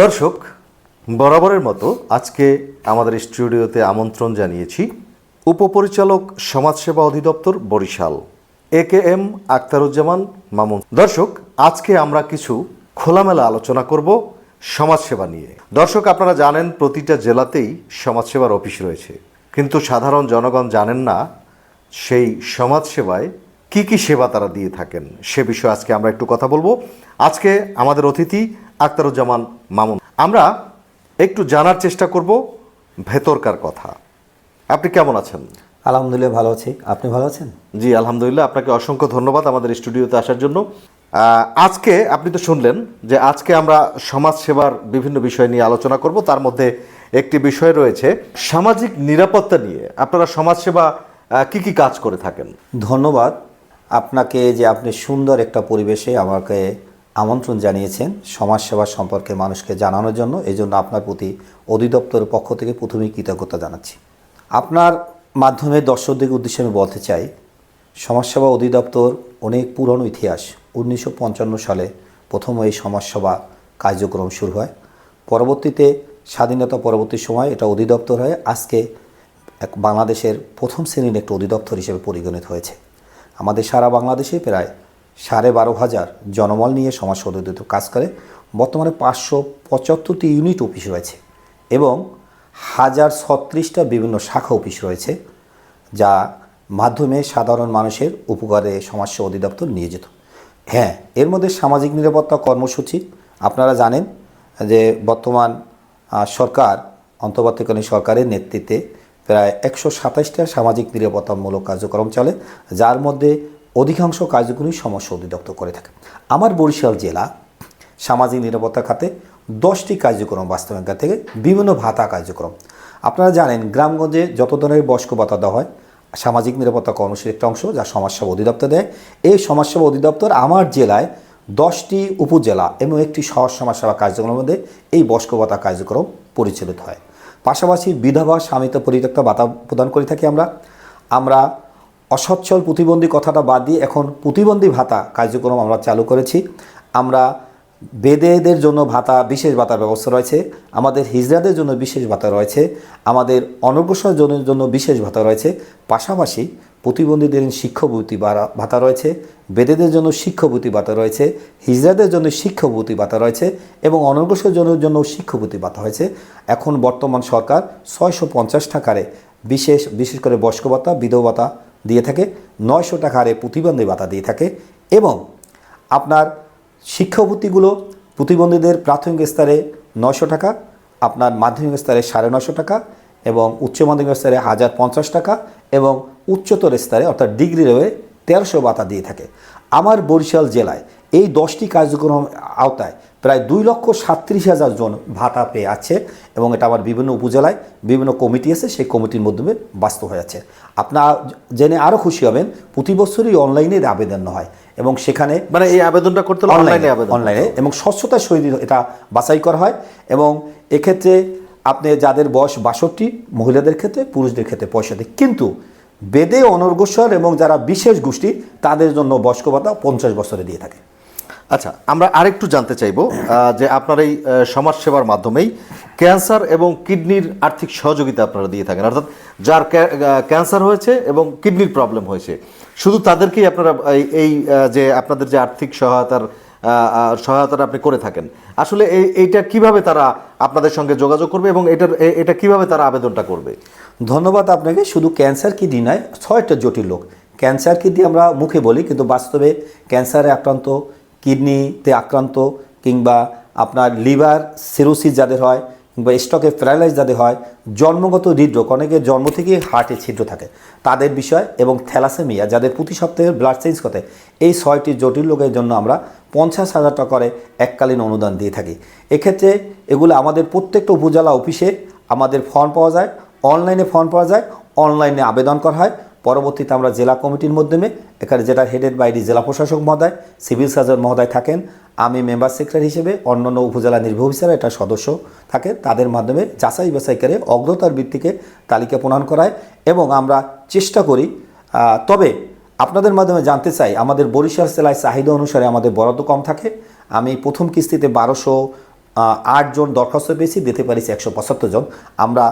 দর্শক, বরাবরের মতো আজকে আমাদের স্টুডিওতে আমন্ত্রণ জানিয়েছি উপপরিচালক সমাজসেবা অধিদপ্তর Barishal, A K M Aktaruzzaman Mamun. দর্শক, আজকে আমরা কিছু খোলামেলা আলোচনা করব সমাজসেবা নিয়ে। দর্শক, আপনারা জানেন প্রতিটা জেলাতেই সমাজসেবার অফিস রয়েছে। কিন্তু সাধারণ জনগণ জানেন না সেই সমাজসেবায় কি কি সেবা তারা দিয়ে থাকেন। সে বিষয়ে আজকে আমরা একটু কথা বলব। আজকে আমাদের অতিথি আক্তারুজ্জামান মামুন। আমরা একটু জানার চেষ্টা করব ভেতরকার কথা। আপনি কেমন আছেন? আলহামদুলিল্লাহ ভালো আছি। আপনি ভালো আছেন? জি আলহামদুলিল্লাহ। আপনাকে অসংখ্য ধন্যবাদ আমাদের স্টুডিওতে আসার জন্য। আজকে আপনি তো শুনলেন যে আজকে আমরা সমাজ সেবার বিভিন্ন বিষয় নিয়ে আলোচনা করব। তার মধ্যে একটি বিষয় রয়েছে সামাজিক নিরাপত্তা নিয়ে। আপনারা সমাজসেবা কি কি কাজ করে থাকেন? ধন্যবাদ। আপনাকে যে আপনি সুন্দর একটা পরিবেশে আমাকে আমন্ত্রণ জানিয়েছেন সমাজসেবা সম্পর্কে মানুষকে জানানোর জন্য। এই জন্য আপনার প্রতি অধিদপ্তরের পক্ষ থেকে প্রথমেই কৃতজ্ঞতা জানাচ্ছি। আপনার মাধ্যমে দর্শকদের উদ্দেশ্যে আমি বলতে চাই, সমাজসেবা অধিদপ্তর অনেক পুরনো ইতিহাস। উনিশশো পঞ্চান্ন সালে প্রথম এই সমাজসেবা কার্যক্রম শুরু হয়। পরবর্তীতে স্বাধীনতা পরবর্তী সময় এটা অধিদপ্তর হয়ে। আজকে এক বাংলাদেশের প্রথম শ্রেণির একটি অধিদপ্তর হিসেবে পরিগণিত হয়েছে। আমাদের সারা বাংলাদেশে প্রায় সাড়ে বারো হাজার জনবল নিয়ে সমাজ অধিদপ্তর কাজ করে। বর্তমানে পাঁচশো পঁচাত্তরটি ইউনিট অফিস রয়েছে এবং হাজার ছত্রিশটা বিভিন্ন শাখা অফিস রয়েছে, যা মাধ্যমে সাধারণ মানুষের উপকারে সমাজসেবা অধিদপ্তর নিয়ে যেত হ্যাঁ এর মধ্যে সামাজিক নিরাপত্তা কর্মসূচি, আপনারা জানেন যে বর্তমান সরকার, অন্তর্বর্তীকালীন সরকারের নেতৃত্বে প্রায় একশো সাতাশটা সামাজিক নিরাপত্তামূলক কার্যক্রম চলে, যার মধ্যে অধিকাংশ কার্যক্রমই সমস্যা অধিদপ্তর করে থাকে। আমার বরিশাল জেলা সামাজিক নিরাপত্তা খাতে দশটি কার্যক্রম বাস্তবায়ন থেকে, বিভিন্ন ভাতা কার্যক্রম। আপনারা জানেন, গ্রামগঞ্জে যত ধরনের বয়স্ক ভাতা দেওয়া হয়, সামাজিক নিরাপত্তা কর্মসূচির একটা অংশ যা সমাজসেবা অধিদপ্তর দেয়। এই সমাজসেবা অধিদপ্তর আমার জেলায় দশটি উপজেলা এবং একটি শহর সমাজসেবা কার্যক্রমের মধ্যে এই বয়স্ক ভাতা কার্যক্রম পরিচালিত হয়। পাশাপাশি বিধবা স্বামিত্ব পরিত্যক্ত ভাতা প্রদান করে থাকি আমরা। আমরা অসচ্ছল প্রতিবন্ধী কথাটা বাদ দিয়ে এখন প্রতিবন্ধী ভাতা কার্যক্রম আমরা চালু করেছি। আমরা বেদেদের জন্য ভাতা, বিশেষ ভাতার ব্যবস্থা রয়েছে। আমাদের হিজড়াদের জন্য বিশেষ ভাতা রয়েছে। আমাদের অনগ্রসর জনের জন্য বিশেষ ভাতা রয়েছে। পাশাপাশি প্রতিবন্ধীদের শিক্ষাবৃত্তি ভাতা রয়েছে। বেদেদের জন্য শিক্ষাবৃত্তি ভাতা রয়েছে। হিজড়াদের জন্য শিক্ষাবৃত্তি ভাতা রয়েছে এবং অনগ্রসর জনের জন্য শিক্ষাবৃত্তি ভাতা হয়েছে। এখন বর্তমান সরকার ছয়শো পঞ্চাশ টাকারে বিশেষ বিশেষ করে বয়স্ক ভাতা, বিধবা ভাতা দিয়ে থাকে, নয়শো টাকা হারে প্রতিবন্ধী ভাতা দিয়ে থাকে এবং আপনার শিক্ষাভূতিগুলো প্রতিবন্ধীদের প্রাথমিক স্তরে নয়শো টাকা, আপনার মাধ্যমিক স্তরে সাড়ে নশো টাকা এবং উচ্চ মাধ্যমিক স্তরে হাজার পঞ্চাশ টাকা এবং উচ্চতর স্তরে অর্থাৎ ডিগ্রি লেভেলে তেরোশো ভাতা দিয়ে থাকে। আমার বরিশাল জেলায় এই দশটি কার্যক্রম আওতায় প্রায় দুই লক্ষ সাতত্রিশ হাজার জন ভাতা পেয়ে আছে এবং এটা আমার বিভিন্ন উপজেলায় বিভিন্ন কমিটি আছে সেই কমিটির মাধ্যমে বাস্তব হয়ে আছে। আপনারা জেনে আরও খুশি হবেন প্রতি বছরই অনলাইনে আবেদন হয় এবং সেখানে মানে এই আবেদনটা করতে হলে অনলাইনে আবেদন অনলাইনে এবং স্বচ্ছতার সহিত এটা বাছাই করা হয় এবং এক্ষেত্রে আপনি যাদের বয়স বাষট্টি মহিলাদের ক্ষেত্রে পুরুষদের ক্ষেত্রে পঁয়ষট্টি। কিন্তু বেদে অনর্গসর এবং যারা বিশেষ গোষ্ঠী তাদের জন্য বয়স্ক ভাতা পঞ্চাশ বছরে দিয়ে থাকে। আচ্ছা আমরা আরেকটু জানতে চাইব যে আপনার এই সমাজসেবার মাধ্যমেই ক্যান্সার এবং কিডনির আর্থিক সহযোগিতা আপনারা দিয়ে থাকেন। অর্থাৎ যার ক্যান্সার হয়েছে এবং কিডনির প্রবলেম হয়েছে, শুধু তাদেরকেই আপনারা এই- যে আপনাদের যে আর্থিক সহায়তার সহায়তাটা আপনি করে থাকেন। আসলে এই, এইটা কীভাবে তারা আপনাদের সঙ্গে যোগাযোগ করবে এবং এটার এটা কীভাবে তারা আবেদনটা করবে? ধন্যবাদ আপনাকে। শুধু ক্যান্সার কিডনি নয়, ছয়টা জটিল লোক ক্যান্সার কিডনি আমরা মুখে বলি, কিন্তু বাস্তবে ক্যান্সারে আক্রান্ত কিডনিতে আক্রান্ত কিংবা আপনার লিভার সিরোসিস যাদের হয় কিংবা স্টকে প্যারালাইজ যাদের হয়, জন্মগত হৃদরোগ, অনেকে জন্ম থেকেই হার্টে ছিদ্র থাকে। তাদের বিষয় এবং থ্যালাসেমিয়া, যাদের প্রতি সপ্তাহে ব্লাড চেঞ্জ করতে এই ছয়টি জটিল রোগের জন্য আমরা পঞ্চাশ হাজার টাকা করে এককালীন অনুদান দিয়ে থাকি। এক্ষেত্রে এগুলো আমাদের প্রত্যেকটা উপজেলা অফিসে আমাদের ফর্ম পাওয়া যায় অনলাইনে ফর্ম পাওয়া যায় অনলাইনে আবেদন করা হয়। পরবর্তীতে আমরা জেলা কমিটির মাধ্যমে, এখানে যেটা হেডেড বাইডি জেলা প্রশাসক মহোদয় সিভিল সার্জন মহোদয় থাকেন, আমি মেম্বার সেক্রেটারি হিসেবে অন্যান্য উপজেলা নির্বাহী অফিসার এটা সদস্য থাকে, তাদের মাধ্যমে যাচাই বাছাই করে অগ্রতার ভিত্তিকে তালিকা প্রণয়ন করায় এবং আমরা চেষ্টা করি তবে আপনাদের মাধ্যমে জানতে চাই, আমাদের বরিশাল জেলায় চাহিদা অনুসারে আমাদের বরাদ্দ কম থাকে, আমি প্রথম কিস্তিতে বারোশো আটজন দরখাস্ত পেয়েছি, দিতে পারিছি একশো পঁচাত্তর জন, আমরা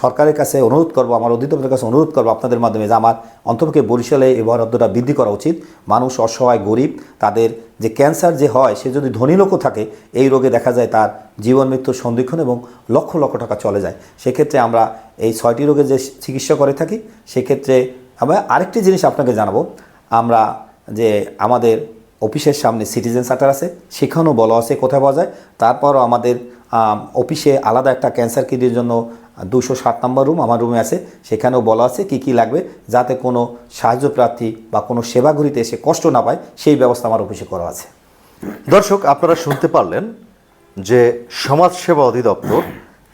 সরকারের কাছে অনুরোধ করব আমার অধিদপ্তরের কাছে অনুরোধ করব আপনাদের মাধ্যমে যে আমার অন্তপক্ষে বরিশালে এই বরাদ্দটা বৃদ্ধি করা উচিত। মানুষ অসহায় গরিব তাদের যে ক্যান্সার যে হয় সে যদি ধনী লোকও থাকে এই রোগে দেখা যায় তার জীবন মৃত্যুর সন্ধিক্ষণ এবং লক্ষ লক্ষ টাকা চলে যায়। সেক্ষেত্রে আমরা এই ছয়টি রোগে যে চিকিৎসা করে থাকি সেক্ষেত্রে আমরা আরেকটি জিনিস আপনাকে জানাব। আমরা যে আমাদের অফিসের সামনে সিটিজেন সেন্টার আছে সেখানেও বলা আছে কোথায় পাওয়া যায়। তারপরও আমাদের আম, অফিসে আলাদা একটা ক্যান্সার কিডনির জন্য দুশো সাত নম্বর রুম আমার রুমে আছে। সেখানেও বলা আছে কি কি লাগবে যাতে কোনো সাহায্য প্রার্থী বা কোনো সেবাগুলিতে এসে কষ্ট না পায়, সেই ব্যবস্থা আমার অফিসে করা আছে। দর্শক, আপনারা শুনতে পারলেন যে সমাজসেবা অধিদপ্তর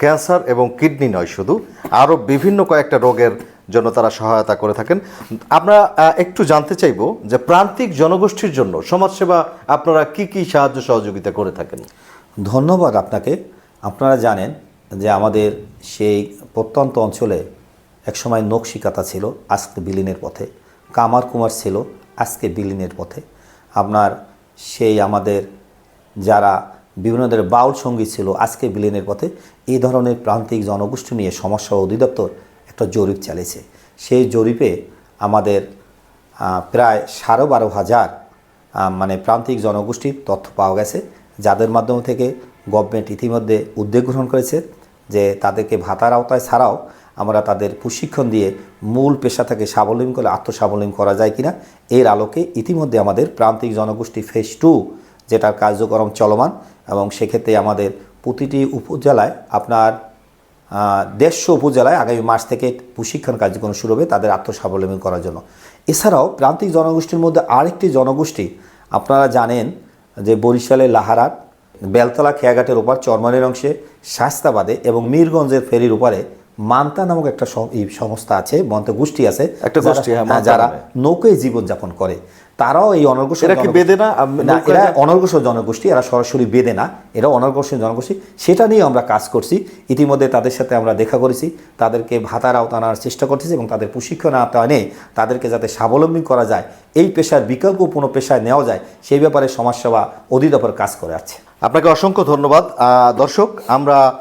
ক্যান্সার এবং কিডনি নয় শুধু, আরও বিভিন্ন কয়েকটা রোগের জন্য তারা সহায়তা করে থাকেন। আমরা একটু জানতে চাইব যে প্রান্তিক জনগোষ্ঠীর জন্য সমাজসেবা আপনারা কি কি সাহায্য সহযোগিতা করে থাকেন? ধন্যবাদ আপনাকে। আপনারা জানেন যে আমাদের সেই প্রত্যন্ত অঞ্চলে একসময় নকশিকাতা ছিল, আজকে বিলীনের পথে। কামার কুমার ছিল, আজকে বিলীনের পথে। আপনার সেই আমাদের যারা বিভিন্ন ধরনের বাউল সংগীত ছিল, আজকে বিলীনের পথে। এই ধরনের প্রান্তিক জনগোষ্ঠী নিয়ে সমস্যা অধিদপ্তর একটা জরিপ চালিয়েছে। সেই জরিপে আমাদের প্রায় সাড়ে বারো হাজার মানে প্রান্তিক জনগোষ্ঠীর তথ্য পাওয়া গেছে। যাদের মাধ্যম থেকে গভর্নমেন্ট ইতিমধ্যে উদ্যোগ গ্রহণ করেছে যে তাদেরকে ভাতার আওতায় ছাড়াও আমরা তাদের প্রশিক্ষণ দিয়ে মূল পেশা থেকে স্বাবলম্বী করে আত্মস্বাবলম্বী করা যায় কিনা, এর আলোকে ইতিমধ্যে আমাদের প্রান্তিক জনগোষ্ঠী ফেস টু যেটার কার্যক্রম চলমান এবং সেক্ষেত্রে আমাদের প্রতিটি উপজেলায় আপনার দেড়শো উপজেলায় আগামী মাস থেকে প্রশিক্ষণ কার্যক্রম শুরু হবে তাদের আত্মস্বাবলম্বী করার জন্য। এছাড়াও প্রান্তিক জনগোষ্ঠীর মধ্যে আরেকটি জনগোষ্ঠী, আপনারা জানেন যে বরিশালের লাহারাত বেলতলা খেয়াঘাটের ওপার চরমানের অংশে শাস্তাবাদে এবং মীরগঞ্জের ফেরির উপরে মান্তা নামক একটা সংস্থা আছে মন্ত গোষ্ঠী আছে একটা গোষ্ঠী, হ্যাঁ, যারা। নৌকায় জীবনযাপন করে তারাও এই অনগ্রসর এরা কি জনগোষ্ঠী- বেদে না? এরা? অনগ্রসর জনগোষ্ঠী এরা সরাসরি বেদে না এরা অনগ্রসর জনগোষ্ঠী। সেটা নিয়ে আমরা কাজ করছি। ইতিমধ্যে তাদের সাথে আমরা দেখা করেছি। তাদেরকে ভাতার আওতা আনার চেষ্টা করতেছি এবং তাদের প্রশিক্ষণ আওতায় তাদেরকে যাতে স্বাবলম্বী করা যায় এই পেশার বিকল্প কোনো পেশায় নেওয়া যায় সেই ব্যাপারে সমাজসেবা অধিদপ্তর কাজ করে আছে। আপনাকে অসংখ্য ধন্যবাদ। দর্শক আমরা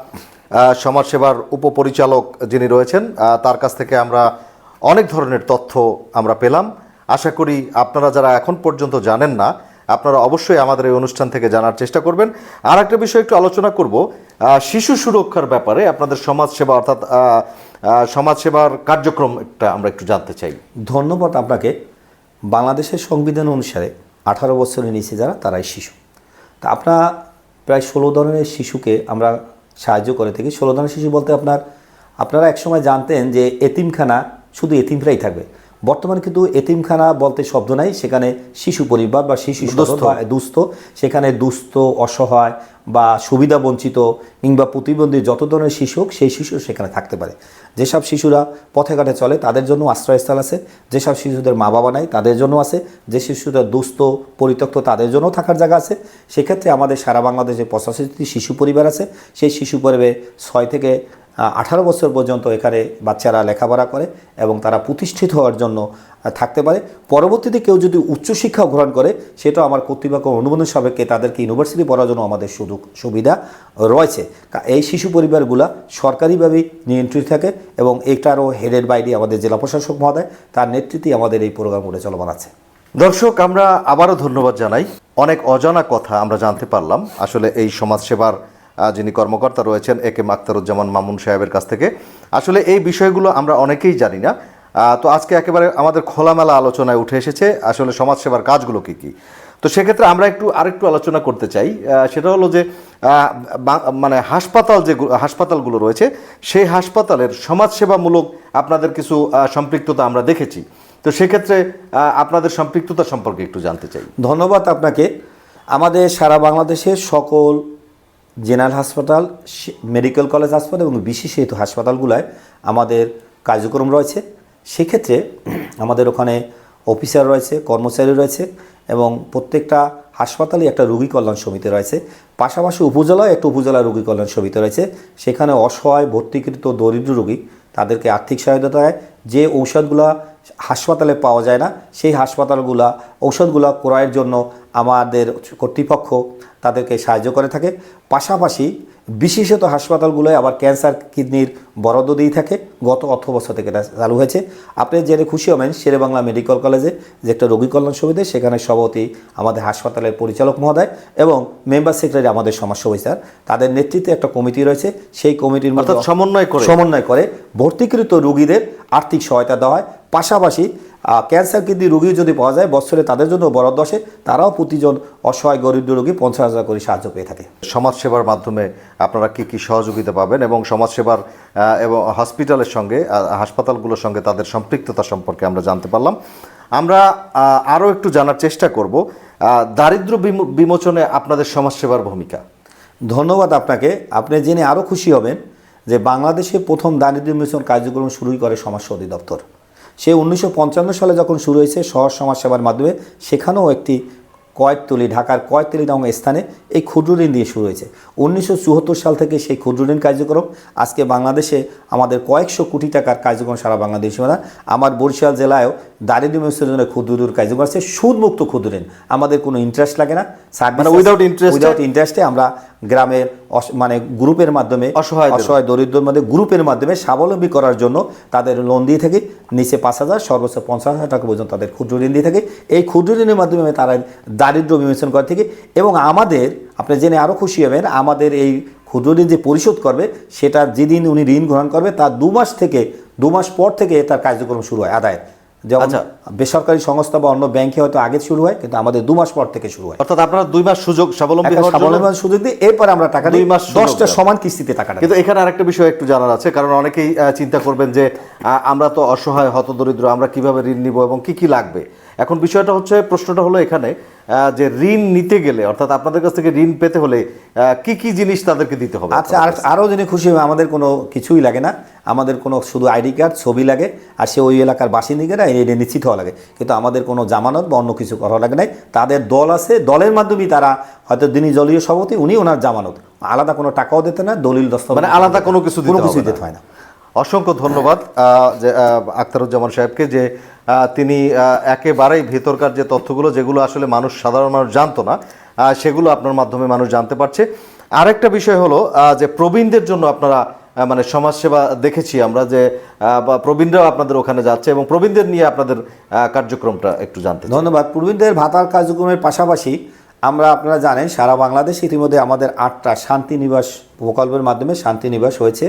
সমাজসেবার উপপরিচালক যিনি রয়েছেন তার কাছ থেকে আমরা অনেক ধরনের তথ্য আমরা পেলাম। আশা করি আপনারা যারা এখন পর্যন্ত জানেন না, আপনারা অবশ্যই আমাদের এই অনুষ্ঠান থেকে জানার চেষ্টা করবেন। আর একটা বিষয় একটু আলোচনা করব শিশু সুরক্ষার ব্যাপারে আপনাদের সমাজসেবা অর্থাৎ সমাজসেবার কার্যক্রমটা আমরা একটু জানতে চাই। ধন্যবাদ আপনাকে। বাংলাদেশের সংবিধান অনুসারে আঠারো বছরের নিচে যারা, তারাই শিশু। তা আপনার প্রায় ষোলো ধরনের শিশুকে আমরা সাহায্য করে থাকি। ষোলো ধরনের শিশু বলতে আপনার, আপনারা একসময় জানতেন যে এতিমখানা শুধু এতিমরাই থাকবে। বর্তমানে কিন্তু এতিমখানা বলতে শব্দ নাই সেখানে শিশু পরিবার বা শিশু দুস্থ। সেখানে দুস্থ অসহায় বা সুবিধা বঞ্চিত কিংবা প্রতিবন্ধী যত ধরনের শিশু হোক সেই শিশু সেখানে থাকতে পারে। যেসব শিশুরা পথে ঘাটে চলে তাদের জন্য আশ্রয়স্থল আছে। যেসব শিশুদের মা বাবা নাই তাদের জন্য আছে। যে শিশুদের দুস্থ পরিত্যক্ত তাদের জন্য থাকার জায়গা আছে। সেক্ষেত্রে আমাদের সারা বাংলাদেশে পঁচাশিটি শিশু পরিবার আছে। সেই শিশু পরিবারে ছয় থেকে আঠারো বছর পর্যন্ত এখানে বাচ্চারা লেখাপড়া করে এবং তারা প্রতিষ্ঠিত হওয়ার জন্য থাকতে পারে। পরবর্তীতে কেউ যদি উচ্চশিক্ষা গ্রহণ করে সেটাও আমার কর্তৃপক্ষ অনুমোদন সাপেক্ষে তাদেরকে ইউনিভার্সিটি পড়ার জন্য আমাদের সুযোগ সুবিধা রয়েছে। এই শিশু পরিবারগুলা সরকারিভাবে নিয়ন্ত্রিত থাকে এবং এটারও হেডের বাইরে আমাদের জেলা প্রশাসক মহোদয় তার নেতৃত্বে আমাদের এই প্রোগ্রামগুলো চলমান আছে। দর্শক আমরা আবারও ধন্যবাদ জানাই। অনেক অজানা কথা আমরা জানতে পারলাম। আসলে এই সমাজসেবার আহ, যিনি কর্মকর্তা রয়েছেন, এ কে মাক্তারুজ্জামান মামুন সাহেবের কাছ থেকে। আসলে এই বিষয়গুলো আমরা অনেকেই জানি না। তো আজকে একেবারে আমাদের খোলামেলা আলোচনায় উঠে এসেছে, আসলে সমাজসেবার কাজগুলো কি কি। তো সেক্ষেত্রে আমরা একটু আরেকটু আলোচনা করতে চাই। সেটা হলো যে মানে হাসপাতাল যে হাসপাতালগুলো রয়েছে, সেই হাসপাতালের সমাজসেবামূলক আপনাদের কিছু সম্পৃক্ততা আমরা দেখেছি। তো সেক্ষেত্রে আপনাদের সম্পৃক্ততা সম্পর্কে একটু জানতে চাই। ধন্যবাদ আপনাকে। আমাদের সারা বাংলাদেশের সকল জেনারেল হাসপাতাল মেডিকেল কলেজ হাসপাতাল এবং বিশেষিত হাসপাতালগুলোয় আমাদের কার্যক্রম রয়েছে। সেক্ষেত্রে আমাদের ওখানে অফিসার রয়েছে, কর্মচারী রয়েছে এবং প্রত্যেকটা হাসপাতালে একটা রোগী কল্যাণ সমিতি রয়েছে। পাশাপাশি উপজেলায় একটা উপজেলা রোগী কল্যাণ সমিতি রয়েছে। সেখানে অসহায়, ভর্তিকৃত, দরিদ্র রোগী তাদেরকে আর্থিক সহায়তা দেয়। যে ঔষধগুলো হাসপাতালে পাওয়া যায় না। সেই হাসপাতালগুলা ঔষধগুলো ক্রয়ের জন্য আমাদের কর্তৃপক্ষ তাদেরকে সাহায্য করে থাকে। পাশাপাশি বিশেষত হাসপাতালগুলোয় আবার ক্যান্সার কিডনির বরাদ্দ দিয়ে থাকে। গত অর্থ বছর থেকে এটা চালু হয়েছে। আপনি জেনে খুশি হবেন শেরেবাংলা মেডিকেল কলেজে যে একটা রোগী কল্যাণ সমিতি সেখানে সভাপতি আমাদের হাসপাতালের পরিচালক মহোদয় এবং মেম্বার সেক্রেটারি আমাদের সমাজ অফিসার তাদের নেতৃত্বে একটা কমিটি রয়েছে। সেই কমিটির মধ্যে সমন্বয় করে। সমন্বয় করে ভর্তিকৃত রোগীদের আর্থিক সহায়তা দেওয়া হয়। পাশাপাশি ক্যান্সার কিডনি রোগী যদি পাওয়া যায় বছরে তাদের জন্য বরাদ্দ আসে তারাও প্রতিজন অসহায় গরিব রোগী পঞ্চাশ হাজার করে সাহায্য পেয়ে থাকে। সমাজসেবার মাধ্যমে আপনারা কি কি সহযোগিতা পাবেন এবং সমাজসেবার এবং হসপিটালের সঙ্গে হাসপাতালগুলোর সঙ্গে তাদের সম্পৃক্ততা সম্পর্কে আমরা জানতে পারলাম। আমরা আরও একটু জানার চেষ্টা করব বিমো- বিমোচনে আপনাদের সমাজসেবার ভূমিকা। ধন্যবাদ আপনাকে। আপনি জেনে আরও খুশি হবেন যে বাংলাদেশে প্রথম দারিদ্র বিমোচন কার্যক্রম শুরুই করে সমাজ অধিদপ্তর। সে উনিশশো পঞ্চান্ন সালে যখন শুরু হয়েছে সহজ সমাজসেবার মাধ্যমে সেখানেও একটি কয়েকতলি ঢাকার কয়েকতলি নামক স্থানে এই ক্ষুদ্র ঋণ দিয়ে শুরু হয়েছে। উনিশশো সাল থেকে সেই ক্ষুদ্র ঋণ কার্যক্রম আজকে বাংলাদেশে আমাদের কয়েকশো কোটি টাকার কার্যক্রম সারা বাংলাদেশে না। আমার বরিশাল জেলায়ও দারিদ্র্য মিশনের ক্ষুদ্র ঋণ কার্যক্রম আছে। সুদমুক্ত ক্ষুদ্র ঋণ। আমাদের কোনো ইন্টারেস্ট লাগে না। মানে উইদাউট interest-এ? উইদাউট ইন্টারেস্টে আমরা গ্রামের মানে গ্রুপের মাধ্যমে অসহায় অসহায় দরিদ্রের মধ্যে গ্রুপের মাধ্যমে স্বাবলম্বী করার জন্য তাদের লোন দিয়ে থাকি। নিচে পাঁচ হাজার সর্বোচ্চ পঞ্চাশ হাজার টাকা পর্যন্ত তাদের ক্ষুদ্র ঋণ দিয়ে থাকে। এই ক্ষুদ্র ঋণের মাধ্যমে তারা দারিদ্র্য বিমোচন করা থেকে এবং আমাদের আপনি জেনে আরও খুশি হবেন আমাদের এই ক্ষুদ্র ঋণ যে পরিশোধ করবে সেটা যেদিন উনি ঋণ গ্রহণ করবে তার দু মাস থেকে দু মাস পর থেকে তার কার্যক্রম শুরু হয় আদায় যেমন আচ্ছা। বেসরকারি সংস্থা বা অন্য ব্যাংকে হয়তো আগে শুরু হয় কিন্তু আমাদের দু মাস পর থেকে শুরু হয় অর্থাৎ আপনারা দুই মাস সুযোগ স্বাবলম্বী স্বাবলম্বী সুযোগ দিই এরপরে আমরা টাকা দুই মাস দশটা সমান কিস্তিতে টাকা। কিন্তু এখানে আরেকটা বিষয় একটু জানার আছে কারণ অনেকেই চিন্তা করবেন যে আমরা তো অসহায় হতদরিদ্র আমরা কীভাবে ঋণ নিব এবং কি কি লাগবে এখন বিষয়টা হচ্ছে প্রশ্নটা হলো এখানে যে ঋণ নিতে গেলে অর্থাৎ আপনাদের কাছ থেকে ঋণ পেতে হলে কি কি জিনিস তাদেরকে দিতে হবে? আচ্ছা আর আরও জেনে খুশি হবে আমাদের কোনো কিছুই লাগে না। আমাদের কোনো শুধু আইডি কার্ড ছবি লাগে আর সে ওই এলাকার বাসিন্দিকেরা এটা নিশ্চিত হওয়া লাগে। কিন্তু আমাদের কোনো জামানত বা অন্য কিছু করা লাগে নাই। তাদের দল আছে দলের মাধ্যমেই তারা হয়তো যিনি দলীয় সভাপতি উনি ওনার জামানত। আলাদা কোনো টাকাও দিতে না দলিল দস্তাবেজ মানে আলাদা কোনো কিছু কোনো কিছুই দিতে হয় না। অসংখ্য ধন্যবাদ যে আখতারুজ্জামান সাহেবকে যে তিনি একেবারেই ভেতরকার যে তথ্যগুলো, যেগুলো আসলে মানুষ সাধারণ মানুষ জানতো না সেগুলো আপনার মাধ্যমে মানুষ জানতে পারছে। আরেকটা বিষয় হলো যে প্রবীণদের জন্য আপনারা মানে সমাজসেবা দেখেছি আমরা যে প্রবীণরাও আপনাদের ওখানে যাচ্ছে এবং প্রবীণদের নিয়ে আপনাদের কার্যক্রমটা একটু জানতে ধন্যবাদ। প্রবীণদের ভাতার কার্যক্রমের পাশাপাশি আমরা আপনারা জানেন, সারা বাংলাদেশ ইতিমধ্যে আমাদের আটটা শান্তি নিবাস প্রকল্পের মাধ্যমে শান্তি নিবাস হয়েছে,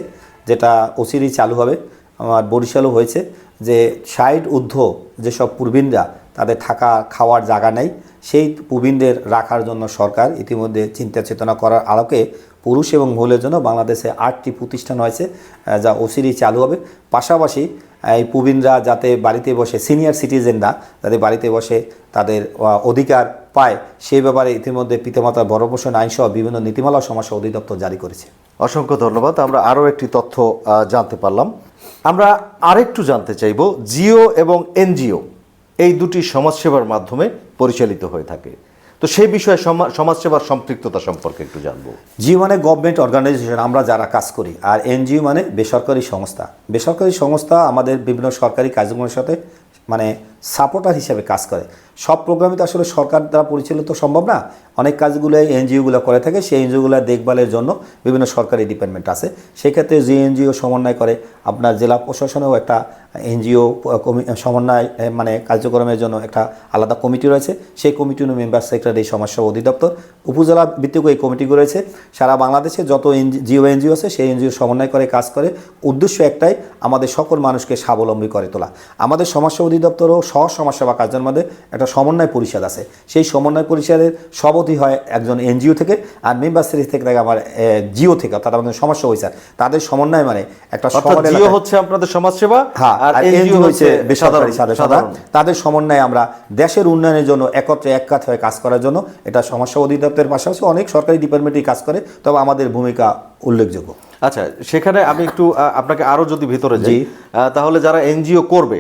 যেটা অচিরেই চালু হবে। আমার বরিশালও হয়েছে, যে ষাট ঊর্ধ্ব যেসব প্রবীণরা তাদের থাকা, খাওয়ার জায়গা নেই, সেই প্রবীণদের রাখার জন্য সরকার ইতিমধ্যে চিন্তা চেতনা করার আলোকে পুরুষ এবং মহিলার জন্য বাংলাদেশে আটটি প্রতিষ্ঠান হয়েছে যা অচিরেই চালু হবে। পাশাপাশি এই প্রবীণরা যাতে বাড়িতে বসে সিনিয়র সিটিজেনরা যাতে বাড়িতে বসে তাদের অধিকার পায় সেই ব্যাপারে ইতিমধ্যে পিতামাতার বড় পোষণ আইনসহ বিভিন্ন নীতিমালা সমস্যা অধিদপ্তর জারি করেছে। অসংখ্য ধন্যবাদ। আমরা আরও একটি তথ্য জানতে পারলাম। আমরা আরেকটু জানতে চাইব, জিও এবং এনজিও এই দুটি সমাজসেবার মাধ্যমে পরিচালিত হয়ে থাকে। তো সেই বিষয়ে সমা- সমাজসেবার সম্পৃক্ততা সম্পর্কে একটু জানব। জিও মানে গভর্নমেন্ট অর্গানাইজেশন আমরা যারা কাজ করি, আর এনজিও মানে বেসরকারি সংস্থা। বেসরকারি সংস্থা আমাদের বিভিন্ন সরকারি কার্যক্রমের সাথে মানে সাপোর্টার হিসেবে কাজ করে। সব প্রোগ্রামে তো আসলে সরকার দ্বারা পরিচালিত সম্ভব না। অনেক কাজগুলো এনজিওগুলো করে থাকে। সেই এনজিওগুলো দেখভালের জন্য বিভিন্ন সরকারি ডিপার্টমেন্ট আছে। সেক্ষেত্রে যে এনজিও সমন্বয় করে, আপনার জেলা প্রশাসনেও একটা এনজিও সমন্বয় মানে কার্যক্রমের জন্য একটা আলাদা কমিটি রয়েছে। সেই কমিটির মেম্বার সেক্রেটারি সমাজসেবা অধিদপ্তর, উপজেলা ভিত্তিক এই কমিটিগুলো রয়েছে। সারা বাংলাদেশে যত জিও এনজিও আছে, সেই এনজিও সমন্বয় করে কাজ করে। উদ্দেশ্য একটাই, আমাদের সকল মানুষকে স্বাবলম্বী করে তোলা। আমাদের সমাজসেবা অধিদপ্তরও সহ সমাজসেবা কার্যের মধ্যে একটা সমন্বয় পরিষদ আছে। সেই সমন্বয় পরিষদের সভাপতি হয় একজন এনজিও থেকে আর মেম্বার সিরিজ থেকে থাকে আমার জিও থেকে অর্থাৎ আমাদের সমস্যা হয়েছে তাদের সমন্বয় মানে একটা জিও হচ্ছে আপনাদের সমাজসেবা হ্যাঁ আর এনজিও হচ্ছে বেসরকারি সাধারণ তাদের সমন্বয়ে আমরা দেশের উন্নয়নের জন্য একত্রে এক কাজ হয়ে কাজ করার জন্য এটা সমস্যা অধিদপ্তরের পাশাপাশি অনেক সরকারি ডিপার্টমেন্টই কাজ করে তবে আমাদের ভূমিকা উল্লেখযোগ্য। আচ্ছা সেখানে আমি একটু আপনাকে আরও যদি ভেতরে যাই তাহলে যারা এনজিও করবে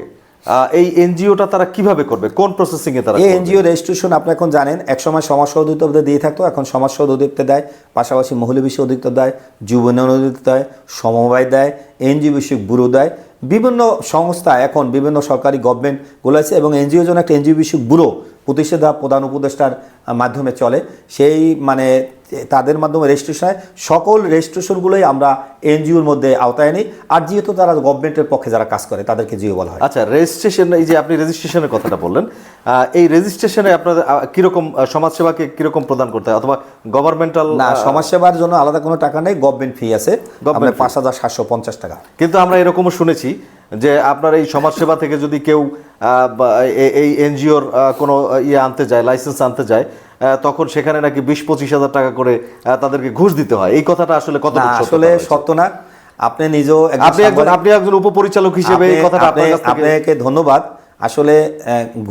এই এনজিওটা তারা কীভাবে করবে? কোন প্রসেসিং এ তারা এই এনজিও রেজিস্ট্রেশন আপনি এখন জানেন একসময় সমাজ অধিদপ্তর দিয়ে থাকতো এখন সমাজ অধিদপ্তর দেয় পাশাপাশি মহিলা বিষয় অধিদপ্তর দেয় যুব উন্নয়ন অধিদপ্তর দেয় সমবায় দেয় এনজিও বিষয়ক ব্যুরো দেয় বিভিন্ন সংস্থা এখন বিভিন্ন সরকারি গভর্নমেন্টগুলো আছে এবং এনজিও জন্য একটা এনজিও বিষয়ক ব্যুরো প্রতিষ্ঠা প্রধান উপদেষ্টার মাধ্যমে চলে। সেই মানে তাদের মাধ্যমে রেজিস্ট্রেশন হয়। সকল রেজিস্ট্রেশনগুলোই আমরা এনজিওর মধ্যে আওতায় নিই। আর যেহেতু তারা গভর্নমেন্টের পক্ষে যারা কাজ করে তাদেরকে জিও বলা হয়। আচ্ছা রেজিস্ট্রেশন এই যে আপনি রেজিস্ট্রেশনের কথাটা বললেন এই রেজিস্ট্রেশনে আপনাদের কীরকম সমাজসেবাকে কীরকম প্রদান করতে হয়? অথবা গভর্নমেন্টাল না সমাজসেবার জন্য আলাদা কোনো টাকা নেই গভর্নমেন্ট ফি আছে। গভর্নমেন্ট পাঁচ হাজার সাতশো পঞ্চাশ টাকা। কিন্তু আমরা এরকমও শুনেছি যে আপনার এই সমাজসেবা থেকে যদি কেউ এই এনজিওর কোনো ইয়ে আনতে যায় লাইসেন্স আনতে যায় তখন সেখানে নাকি বিশ পঁচিশ হাজার টাকা করে তাদেরকে ঘুষ দিতে হয়। এই কথাটা আসলে কত আসলে সত্য না। আপনি নিজেও আপনি একজন আপনি একজন উপপরিচালক হিসেবে এই কথাটা আপনাকে ধন্যবাদ। আসলে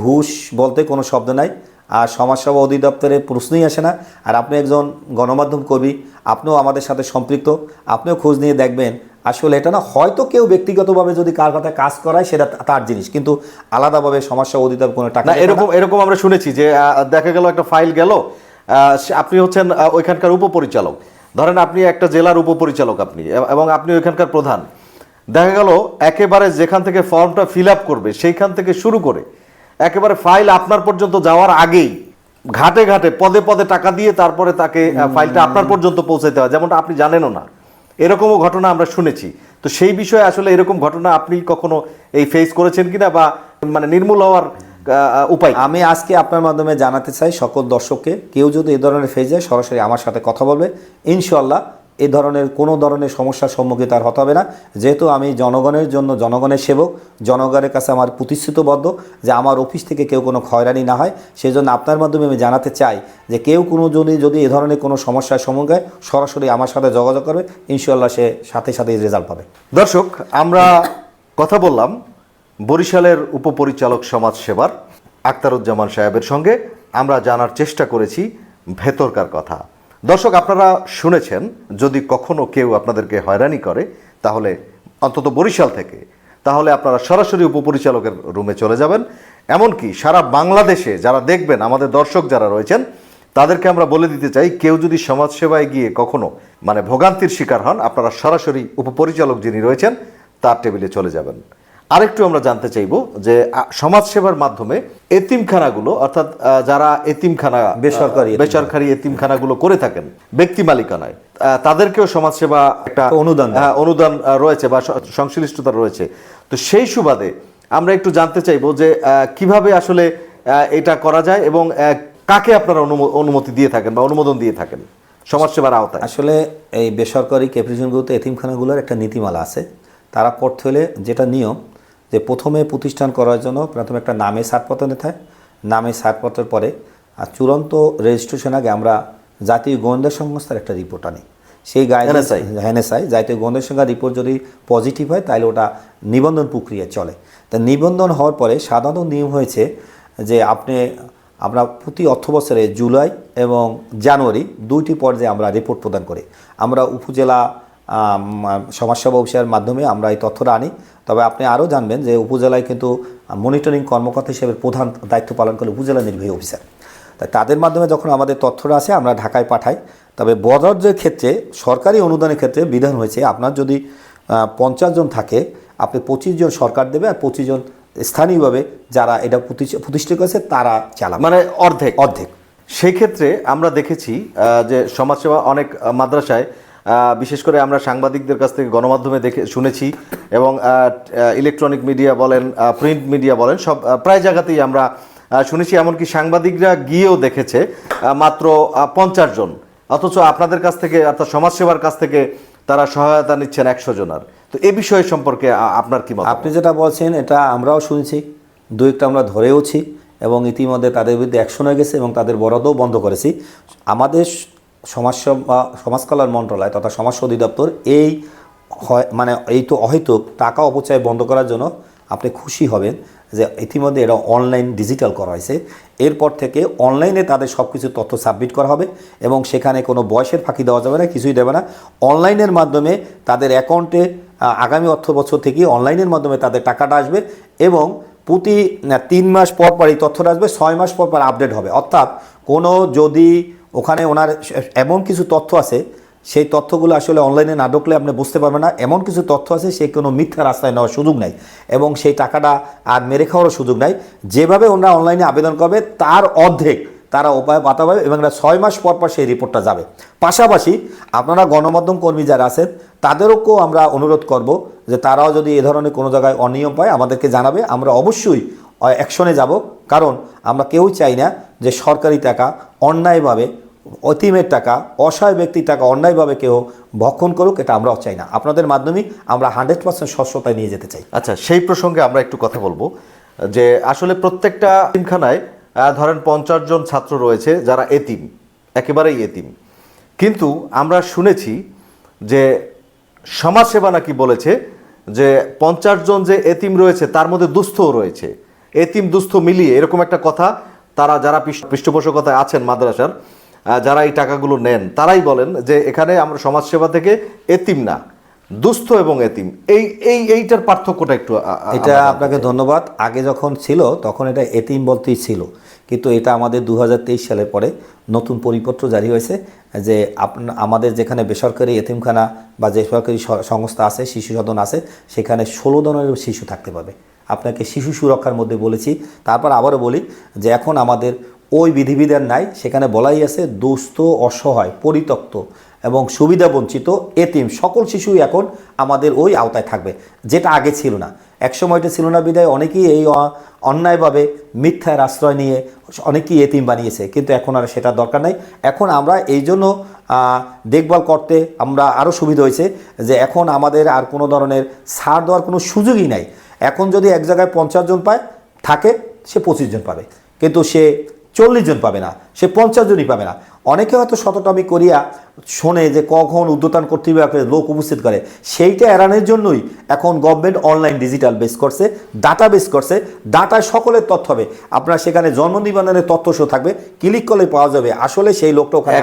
ঘুষ বলতে কোনো শব্দ নাই। আর সমাজসেবা অধিদপ্তরে প্রশ্নই আসে না। আর আপনি একজন গণমাধ্যম কর্মী আপনিও আমাদের সাথে সম্পৃক্ত। আপনিও খোঁজ নিয়ে দেখবেন আসলে এটা না হয়তো কেউ ব্যক্তিগতভাবে যদি কার কথা কাজ করায় সেটা তার জিনিস। কিন্তু আলাদাভাবে সমস্যা অধিদপ্তর কোনো টাকা। এরকম এরকম আমরা শুনেছি যে দেখা গেল একটা ফাইল গেল আপনি হচ্ছেন ওইখানকার উপপরিচালক। ধরেন আপনি একটা জেলার উপপরিচালক আপনি এবং আপনি ওইখানকার প্রধান। দেখা গেল একেবারে যেখান থেকে ফর্মটা ফিল আপ করবে সেইখান থেকে শুরু করে একেবারে ফাইল আপনার পর্যন্ত যাওয়ার আগেই ঘাটে ঘাটে পদে পদে টাকা দিয়ে তারপরে তাকে ফাইলটা আপনার পর্যন্ত পৌঁছাতে হয় যেমনটা আপনি জানেনও না। এরকমও ঘটনা আমরা শুনেছি। তো সেই বিষয়ে আসলে এরকম ঘটনা আপনি কখনো এই ফেস করেছেন কিনা বা মানে নির্মূল হওয়ার উপায় আমি আজকে আপনার মাধ্যমে জানাতে চাই সকল দর্শককে, কেউ যদি এ ধরনের ফেজে সরাসরি আমার সাথে কথা বলবে ইনশাল্লাহ এই ধরনের কোনো ধরনের সমস্যার সম্মুখীন তার হতে হবে না। যেহেতু আমি জনগণের জন্য জনগণের সেবক, জনগণের কাছে আমার প্রতিশ্রুতবদ্ধ যে আমার অফিস থেকে কেউ কোনো খয়রানি না হয় সেই জন্য আপনার মাধ্যমে আমি জানাতে চাই যে কেউ কোনো যদি যদি এ ধরনের কোনো সমস্যার সম্মুখীন হয়, সরাসরি আমার সাথে যোগাযোগ করবে ইনশাল্লাহ সে সাথে সাথে রেজাল্ট পাবে। দর্শক, আমরা কথা বললাম বরিশালের উপপরিচালক সমাজ সেবার, আক্তারুজ্জামান সাহেবের সঙ্গে। আমরা জানার চেষ্টা করেছি ভেতরকার কথা। দর্শক, আপনারা শুনেছেন, যদি কখনো কেউ আপনাদেরকে হয়রানি করে, তাহলে অন্তত বরিশাল থেকে, তাহলে আপনারা সরাসরি উপপরিচালকের রুমে চলে যাবেন। এমনকি সারা বাংলাদেশে যারা দেখবেন, আমাদের দর্শক যারা রয়েছেন, তাদেরকে আমরা বলে দিতে চাই, কেউ যদি সমাজসেবায় গিয়ে কখনো মানে ভোগান্তির শিকার হন, আপনারা সরাসরি উপপরিচালক যিনি রয়েছেন, তার টেবিলে চলে যাবেন। আরেকটু আমরা জানতে চাইব যে আ, সমাজসেবার মাধ্যমে এতিমখানাগুলো অর্থাৎ যারা এতিমখানা বেসরকারি বেসরকারি এতিমখানাগুলো করে থাকেন ব্যক্তি মালিকানায় তাদেরকেও সমাজসেবা একটা একটা অনুদান হ্যাঁ, অনুদান রয়েছে বা সংশ্লিষ্টতা রয়েছে। তো সেই সুবাদে আমরা একটু জানতে চাইব যে কীভাবে আসলে এটা করা যায় এবং কাকে আপনারা অনুমো- অনুমতি দিয়ে থাকেন বা অনুমোদন দিয়ে থাকেন সমাজসেবার আওতায়? আসলে এই বেসরকারি ক্যাপিটেশনগুলোতে এতিমখানাগুলোর একটা নীতিমালা আছে। তারা করতে হলে যেটা নিয়ম যে প্রথমে প্রতিষ্ঠান করার জন্য প্রথমে একটা নামে ছাড়পত্র নিতে হয়। নামে ছাড়পত্রের পরে আর চূড়ান্ত রেজিস্ট্রেশন আগে আমরা জাতীয় গোয়েন্দা সংস্থার একটা রিপোর্ট আনি। সেই NSI এনএসআই জাতীয় গোয়েন্দা সংখ্যা রিপোর্ট যদি পজিটিভ হয় তাহলে ওটা নিবন্ধন প্রক্রিয়া চলে। তা নিবন্ধন হওয়ার পরে সাধারণ নিয়ম হয়েছে যে আপনি আমরা প্রতি অর্থ বছরে জুলাই এবং জানুয়ারি দুইটি পর্যায়ে আমরা রিপোর্ট প্রদান করি। আমরা উপজেলা সমাজসেবা অফিসের মাধ্যমে আমরা এই তথ্যটা আনি। তবে আপনি আরও জানবেন যে উপজেলায় কিন্তু মনিটরিং কর্মকর্তা হিসেবে প্রধান দায়িত্ব পালন করে উপজেলা নির্বাহী অফিসার। তাই তাদের মাধ্যমে যখন আমাদের তথ্যটা আসে আমরা ঢাকায় পাঠাই। তবে বরাদ্দের ক্ষেত্রে সরকারি অনুদানের ক্ষেত্রে বিধান হয়েছে আপনার যদি পঞ্চাশ জন থাকে আপনি পঁচিশ জন সরকার দেবে আর পঁচিশ জন স্থানীয়ভাবে যারা এটা প্রতিষ্ঠ- প্রতিষ্ঠিত করেছে তারা চালাবে। মানে অর্ধেক। অর্ধেক। সেই ক্ষেত্রে আমরা দেখেছি যে সমাজসেবা অনেক মাদ্রাসায় বিশেষ করে আমরা সাংবাদিকদের কাছ থেকে গণমাধ্যমে দেখে শুনেছি এবং ইলেকট্রনিক মিডিয়া বলেন প্রিন্ট মিডিয়া বলেন, সব প্রায় জায়গাতেই আমরা শুনেছি। এমনকি সাংবাদিকরা গিয়েও দেখেছে মাত্র পঞ্চাশ জন। অথচ আপনাদের কাছ থেকে, অর্থাৎ সমাজসেবার কাছ থেকে তারা সহায়তা নিচ্ছেন একশো জনার তো এ বিষয় সম্পর্কে আপনার কি আপনি যেটা বলছেন, এটা আমরাও শুনেছি, দু একটা আমরা ধরেওছি, এবং ইতিমধ্যে তাদের বিরুদ্ধে অ্যাকশন হয়ে গেছে এবং তাদের বরাদও বন্ধ করেছি। আমাদের সমাজসেবা সমাজ কল্যাণ মন্ত্রণালয় তথা সমাজ অধিদপ্তর এই হয় মানে এই তো অহেতুক টাকা অপচয় বন্ধ করার জন্য আপনি খুশি হবেন যে ইতিমধ্যে এটা অনলাইন ডিজিটাল করা হয়েছে। এরপর থেকে অনলাইনে তাদের সব কিছু তথ্য সাবমিট করা হবে এবং সেখানে কোনো বয়সের ফাঁকি দেওয়া যাবে না, কিছুই দেবে না। অনলাইনের মাধ্যমে তাদের অ্যাকাউন্টে আগামী অর্থ বছর থেকে অনলাইনের মাধ্যমে তাদের টাকাটা আসবে এবং প্রতি তিন মাস পর পর এই তথ্যটা আসবে, ছয় মাস পর পর আপডেট হবে। অর্থাৎ কোনো যদি ওখানে ওনার এমন কিছু তথ্য আছে, সেই তথ্যগুলো আসলে অনলাইনে না ঢুকলে আপনি বুঝতে পারবেন না। এমন কিছু তথ্য আছে সেই কোনো মিথ্যা রাস্তায় নেওয়ার সুযোগ নাই এবং সেই টাকাটা আর মেরে খাওয়ারও সুযোগ নাই। যেভাবে ওনারা অনলাইনে আবেদন করবে, তার অর্ধেক তারা উপায় বাতা পাবে এবং ছয় মাস পর পর সেই রিপোর্টটা যাবে। পাশাপাশি আপনারা গণমাধ্যম কর্মী যারা আছেন, তাদেরকেও আমরা অনুরোধ করব যে তারাও যদি এ ধরনের কোনো জায়গায় অনিয়ম পায়, আমাদেরকে জানাবে। আমরা অবশ্যই অ্যাকশনে যাব। কারণ আমরা কেউ চাই না যে সরকারি টাকা অন্যায়ভাবে, অতিমের টাকা, অসহায় ব্যক্তির টাকা অন্যায়ভাবে কেউ ভক্ষণ করুক, এটা আমরাও চাই না। আপনাদের মাধ্যমেই আমরা হান্ড্রেড পার্সেন্ট স্বচ্ছতায় নিয়ে যেতে চাই। আচ্ছা সেই প্রসঙ্গে আমরা একটু কথা বলব, যে আসলে প্রত্যেকটা এতিমখানায় ধরেন পঞ্চাশ জন ছাত্র রয়েছে যারা এতিম, একেবারেই এতিম। কিন্তু আমরা শুনেছি যে সমাজসেবা নাকি বলেছে যে পঞ্চাশ জন যে এতিম রয়েছে, তার মধ্যে দুস্থও রয়েছে। এতিম দুস্থ মিলিয়ে এরকম একটা কথা তারা যারা পৃষ্ঠপোষকতায় আছেন মাদ্রাসার যারা এই টাকাগুলো নেন তারাই বলেন যে এখানে আমরা সমাজসেবা থেকে এতিম না দুস্থ এবং এতিম। এই এই এইটার পার্থক্যটা একটু এটা আপনাকে ধন্যবাদ। আগে যখন ছিল তখন এটা এতিম বলতেই ছিল। কিন্তু এটা আমাদের দু হাজার তেইশ সালের পরে নতুন পরিপত্র জারি হয়েছে যে আপনা আমাদের যেখানে বেসরকারি এতিমখানা বা যে সরকারি সংস্থা আছে শিশু সদন আছে সেখানে ষোলো ধরনের শিশু থাকতে পারবে। আপনাকে শিশু সুরক্ষার মধ্যে বলেছি। তারপর আবারও বলি যে এখন আমাদের ওই বিধিবিধান নাই, সেখানে বলাই আছে দুস্থ, অসহায়, পরিত্যক্ত এবং সুবিধা বঞ্চিত, এতিম সকল শিশুই এখন আমাদের ওই আওতায় থাকবে। যেটা আগে ছিল না। একসময় এটা ছিল না বিদায় অনেকেই এই অন্যায়ভাবে মিথ্যার আশ্রয় নিয়ে অনেকেই এতিম বানিয়েছে, কিন্তু এখন আর সেটা দরকার নাই। এখন আমরা এই জন্য দেখভাল করতে আমরা আরও সুবিধা হয়েছে যে এখন আমাদের আর কোনো ধরনের ছাড় দেওয়ার কোনো সুযোগই নাই। এখন যদি এক জায়গায় পঞ্চাশ জন পায় থাকে সে পঁচিশ জন পাবে। কিন্তু সে চল্লিশ জন পাবে না সে পঞ্চাশ জনই পাবে না। অনেকে হয়তো শতটামি করিয়া শোনে যে কখন উদ্যোতন কর্তৃপক্ষের লোক উপস্থিত করে। সেইটা এড়ানোর জন্যই এখন গভর্নমেন্ট অনলাইন ডিজিটাল বেস করছে ডাটা বেস করছে। ডাটায় সকলের তথ্য হবে। আপনার সেখানে জন্ম নিবন্ধনের তথ্য শো থাকবে। ক্লিক করলে পাওয়া যাবে। আসলে সেই লোকটা ওখানে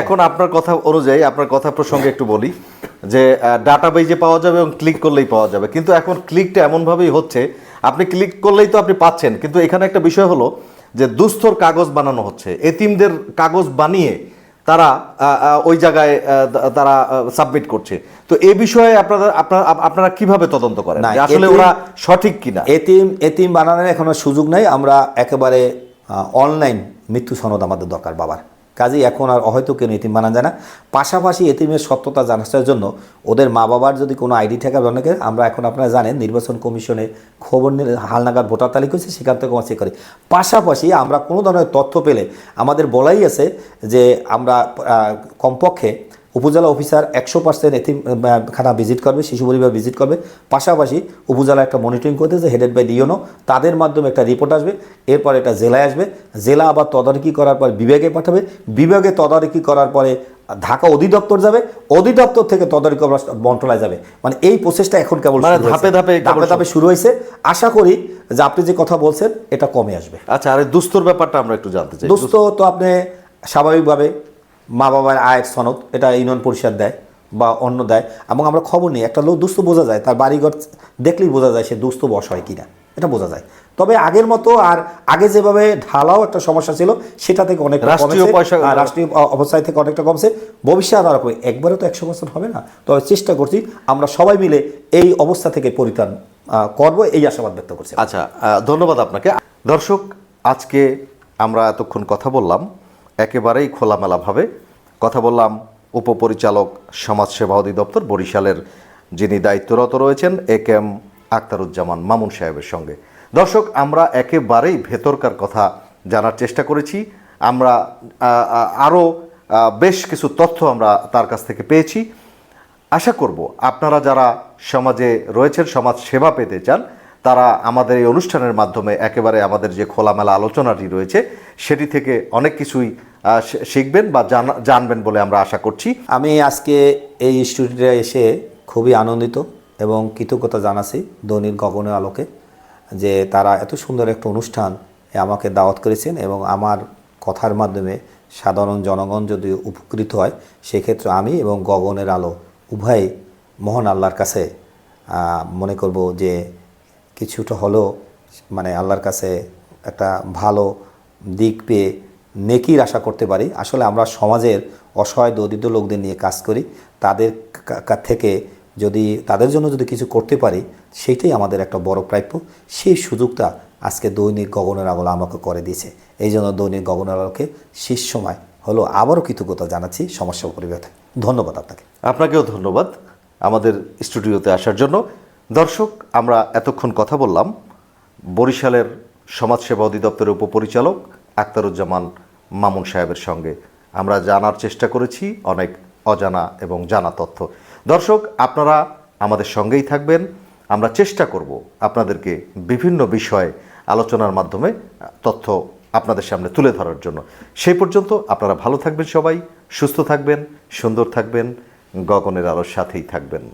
এখন আপনার কথা অনুযায়ী আপনার কথা প্রসঙ্গে একটু বলি। যে ডাটা বেজে পাওয়া যাবে এবং ক্লিক করলেই পাওয়া যাবে। কিন্তু এখন ক্লিকটা এমনভাবেই হচ্ছে আপনি ক্লিক করলেই তো আপনি পাচ্ছেন। কিন্তু এখানে একটা বিষয় হলো যে দুস্থর কাগজ বানানো হচ্ছে। এতিমদের কাগজ বানিয়ে তারা ওই জায়গায় তারা সাবমিট করছে। তো এই বিষয়ে আপনারা আপনারা আপনারা কীভাবে তদন্ত করেন? আসলে ওরা সঠিক কিনা? এতিম এতিম বানানোর এখনও সুযোগ নাই। আমরা একেবারে অনলাইন মৃত্যু সনদ আমাদের দরকার বাবার। কাজেই এখন আর হয়তো কেন এতিম বানা যায় না? পাশাপাশি এতিমের সত্যতা জানার জন্য ওদের মা বাবার যদি কোনো আইডি থাকে অনেকে, আমরা এখন আপনারা জানেন নির্বাচন কমিশনে খবর নিয়ে হালনাগাদ ভোটার তালিকা হয়েছে, সেখান থেকে চেক করি। পাশাপাশি আমরা কোনো ধরনের তথ্য পেলে আমাদের বলাই আছে যে আমরা কমপক্ষে উপজেলা অফিসার একশো পার্সেন্ট এতিম খানা ভিজিট করবে শিশু পরিবার ভিজিট করবে। পাশাপাশি উপজেলা একটা মনিটরিং করতেছে হেডেড বাই ডিওনো তাদের মাধ্যমে একটা রিপোর্ট আসবে এরপর এটা জেলায় আসবে। জেলা আবার তদারকি করার পর বিভাগে পাঠাবে। বিভাগে তদারকি করার পরে ঢাকা অধিদপ্তর যাবে। অধিদপ্তর থেকে তদারকি মন্ত্রণালয় যাবে। মানে এই প্রসেসটা এখন কেবল মানে হয়েছে। ধাপে ধাপে ধাপে ধাপে শুরু। হয়েছে। আশা করি যে আপনি যে কথা বলছেন এটা কমে আসবে। আচ্ছা আর এই দুস্থর ব্যাপারটা আমরা একটু জানতে চাই। দোস্ত তো আপনি স্বাভাবিকভাবে মা বাবার আয়ের সনদ এটা ইউনিয়ন পরিষদ দেয় বা অন্য দেয় এবং আমরা খবর নিই একটা লোক দুস্থ বোঝা যায় তার বাড়িঘর দেখলেই বোঝা যায় সে দুস্থ বস হয় কিনা এটা বোঝা যায়। তবে আগের মতো আর আগে যেভাবে ঢালাও একটা সমস্যা ছিল সেটা থেকে অনেক রাষ্ট্রীয় পয়সা- রাষ্ট্রীয় অবস্থায় থেকে অনেকটা কমছে। ভবিষ্যৎ আর একবারে তো একশো বছর হবে না তবে চেষ্টা করছি আমরা সবাই মিলে এই অবস্থা থেকে পরিত্রাণ করব এই আশাবাদ ব্যক্ত করছি। আচ্ছা ধন্যবাদ আপনাকে। দর্শক আজকে আমরা এতক্ষণ কথা বললাম। একেবারেই খোলামেলাভাবে। কথা বললাম উপপরিচালক সমাজসেবা অধিদপ্তর বরিশালের, যিনি দায়িত্বরত রয়েছেন A K M Aktaruzzaman Mamun সাহেবের সঙ্গে। দর্শক, আমরা একেবারেই ভেতরকার কথা জানার চেষ্টা করেছি। আমরা আরও বেশ কিছু তথ্য আমরা তার কাছ থেকে পেয়েছি। আশা করব আপনারা যারা সমাজে রয়েছেন সমাজ সেবা পেতে চান, তারা আমাদের এই অনুষ্ঠানের মাধ্যমে একেবারে আমাদের যে খোলামেলা আলোচনাটি রয়েছে, সেটি থেকে অনেক কিছুই শিখবেন বা জানা- জানবেন বলে আমরা আশা করছি। আমি আজকে এই স্টুডিওতে এসে খুবই আনন্দিত এবং কৃতজ্ঞতা জানাচ্ছি দৈনিক গগনের আলোকে যে তারা এত সুন্দর একটা অনুষ্ঠান আমাকে দাওয়াত করেছেন এবং আমার কথার মাধ্যমে সাধারণ জনগণ যদি উপকৃত হয়, সেক্ষেত্রে আমি এবং গগনের আলো উভয় মহান আল্লাহর কাছে মনে করব যে কিছুটা হলেও মানে আল্লাহর কাছে একটা ভালো দিক পেয়ে নেকির আশা করতে পারি। আসলে আমরা সমাজের অসহায় দরিদ্র লোকদের নিয়ে কাজ করি। তাদের থেকে যদি, তাদের জন্য যদি কিছু করতে পারি, সেইটাই আমাদের একটা বড় প্রাপ্য। সেই সুযোগটা আজকে দৈনিক গগনের আলো আমাকে করে দিয়েছে। এই জন্য দৈনিক গগনের আলোকে শেষ সময় হলো আবারও কৃতজ্ঞতা জানাচ্ছি। সমস্যা পরিবেশে ধন্যবাদ আপনাকে। আপনাকেও ধন্যবাদ আমাদের স্টুডিওতে আসার জন্য। দর্শক, আমরা এতক্ষণ কথা বললাম। বরিশালের সমাজসেবা অধিদপ্তরের উপপরিচালক আক্তারুজ্জামান মামুন সাহেবের সঙ্গে। আমরা জানার চেষ্টা করেছি অনেক অজানা এবং জানা তথ্য। দর্শক, আপনারা আমাদের সঙ্গেই থাকবেন। আমরা চেষ্টা করব আপনাদেরকে বিভিন্ন বিষয়ে আলোচনার মাধ্যমে তথ্য আপনাদের সামনে তুলে ধরার জন্য। সেই পর্যন্ত আপনারা ভালো থাকবেন সবাই, সুস্থ থাকবেন, সুন্দর থাকবেন, গগনের আলোর সাথেই থাকবেন।